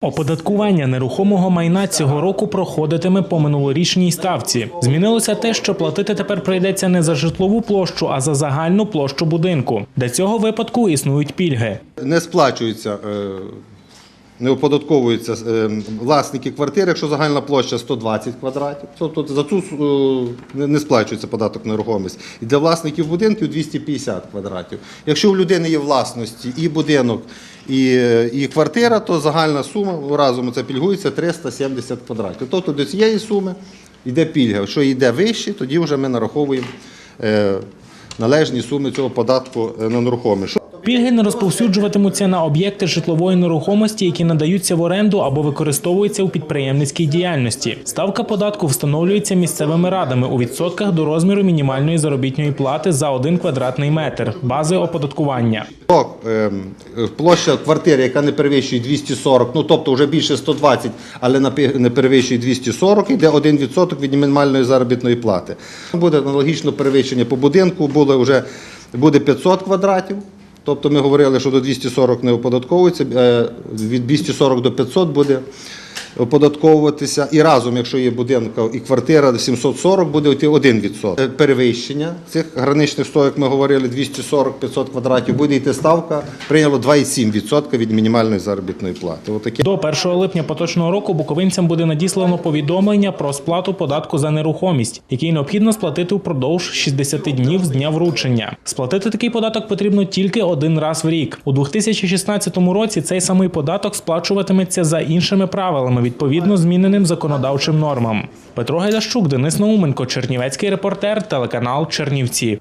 Оподаткування нерухомого майна цього року проходитиме по минулорічній ставці. Змінилося те, що платити тепер прийдеться не за житлову площу, а за загальну площу будинку. Для цього випадку існують пільги. Не сплачується, е, не оподатковуються е, власники квартир, якщо загальна площа 120 квадратів. Тобто за цю е, не- сплачується податок на нерухомість. І для власників будинків 250 квадратів. Якщо у людини є власності і будинок, і, і квартира, то загальна сума разом це пільгується 370 квадратів. Тобто до цієї суми йде пільга. Якщо йде вище, тоді вже ми нараховуємо е, належні суми цього податку на нерухомість. Пільги не розповсюджуватимуться на об'єкти житлової нерухомості, які надаються в оренду або використовуються у підприємницькій діяльності. Ставка податку встановлюється місцевими радами у відсотках до розміру мінімальної заробітної плати за один квадратний метр бази оподаткування. Ем, площа квартири, яка не перевищує 240, ну тобто вже більше 120, але не перевищує 240, йде 1% від мінімальної заробітної плати. Буде аналогічно перевищення по будинку, буде вже буде 500 квадратів. Тобто ми говорили, що до 240 не оподатковується, е, від 240 до 500 буде оподатковуватися. І разом, якщо є будинка і квартира 740, буде йти 1%. Е, Перевищення цих граничних стоїк, ми говорили, 240-500 квадратів, буде йти ставка, прийняло 2,7% від мінімальної заробітної плати. Отакі. До 1 липня поточного року буковинцям буде надіслано повідомлення про сплату податку за нерухомість, який необхідно сплатити впродовж 60 днів з дня вручення. Сплатити такий податок потрібно тільки один раз в рік. У 2016 році цей самий податок сплачуватиметься за іншими правилами, відповідно зміненим законодавчим нормам. Петро Гайдащук, Денис Науменко, Чернівецький репортер, телеканал Чернівці.